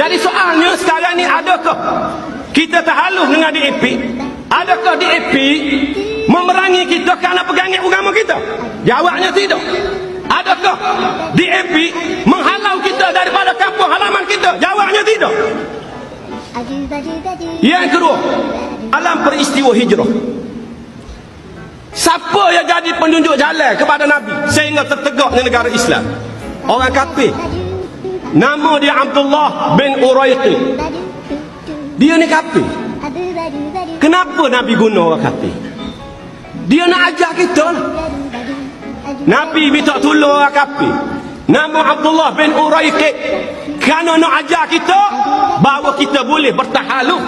Jadi soalnya sekarang ni adakah kita terhalus dengan DAP? Adakah DAP memerangi kita kerana pegangan agama kita? Jawabnya tidak. Adakah DAP menghalau kita daripada kampung halaman kita? Jawabnya tidak. Yang kedua, alam peristiwa hijrah. Siapa yang jadi penunjuk jalan kepada Nabi sehingga tertegaknya negara Islam? Orang kafir. Nama dia Abdullah bin Uraiqi. Dia ni kafir. Kenapa Nabi guna orang kafir? Dia nak ajar kita lah. Nabi minta tolong orang kafir. Nama Abdullah bin Uraiqi. Kerana nak ajar kita bahawa kita boleh bertahaluf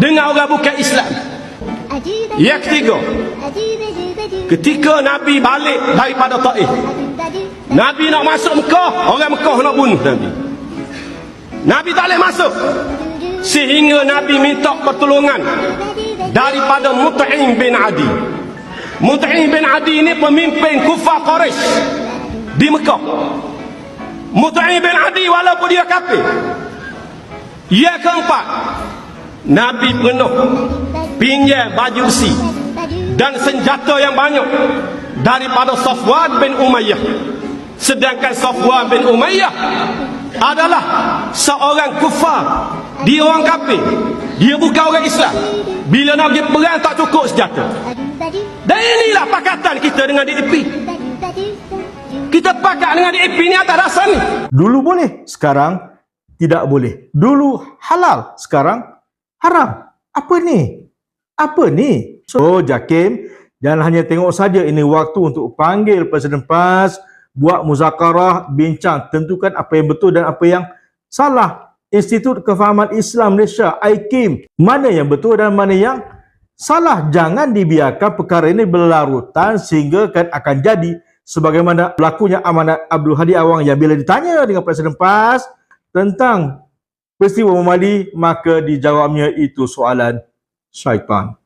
dengan orang bukan Islam. Yang ketiga, ketika Nabi balik daripada Taif, Nabi nak masuk Mekah, orang Mekah nak bunuh Nabi. Nabi tak boleh masuk. Sehingga Nabi minta pertolongan daripada Mut'im bin Adi. Mut'im bin Adi ini pemimpin kufar Quraisy di Mekah. Mut'im bin Adi walaupun dia kafir. Yang keempat, Nabi penuh pinjam baju besi dan senjata yang banyak daripada Safwan bin Umayyah. Sedangkan Safwan bin Umayyah adalah seorang kufar. Dia orang kafir. Dia bukan orang Islam. Bila nak pergi perang tak cukup senjata. Dan inilah pakatan kita dengan DAP. Kita pakat dengan DAP ni atas dasar ni. Dulu boleh, sekarang tidak boleh. Dulu halal, sekarang haram. Apa ni? Apa ni? So, Jakim, jangan hanya tengok saja ini waktu untuk panggil Presiden PAS, buat muzakarah, bincang, tentukan apa yang betul dan apa yang salah. Institut Kefahaman Islam Malaysia, IKIM, mana yang betul dan mana yang salah. Jangan dibiarkan perkara ini berlarutan sehingga kan akan jadi sebagaimana berlakunya amanat Abdul Hadi Awang yang bila ditanya dengan Presiden PAS tentang peristiwa Memali, maka dijawabnya itu soalan syaitan.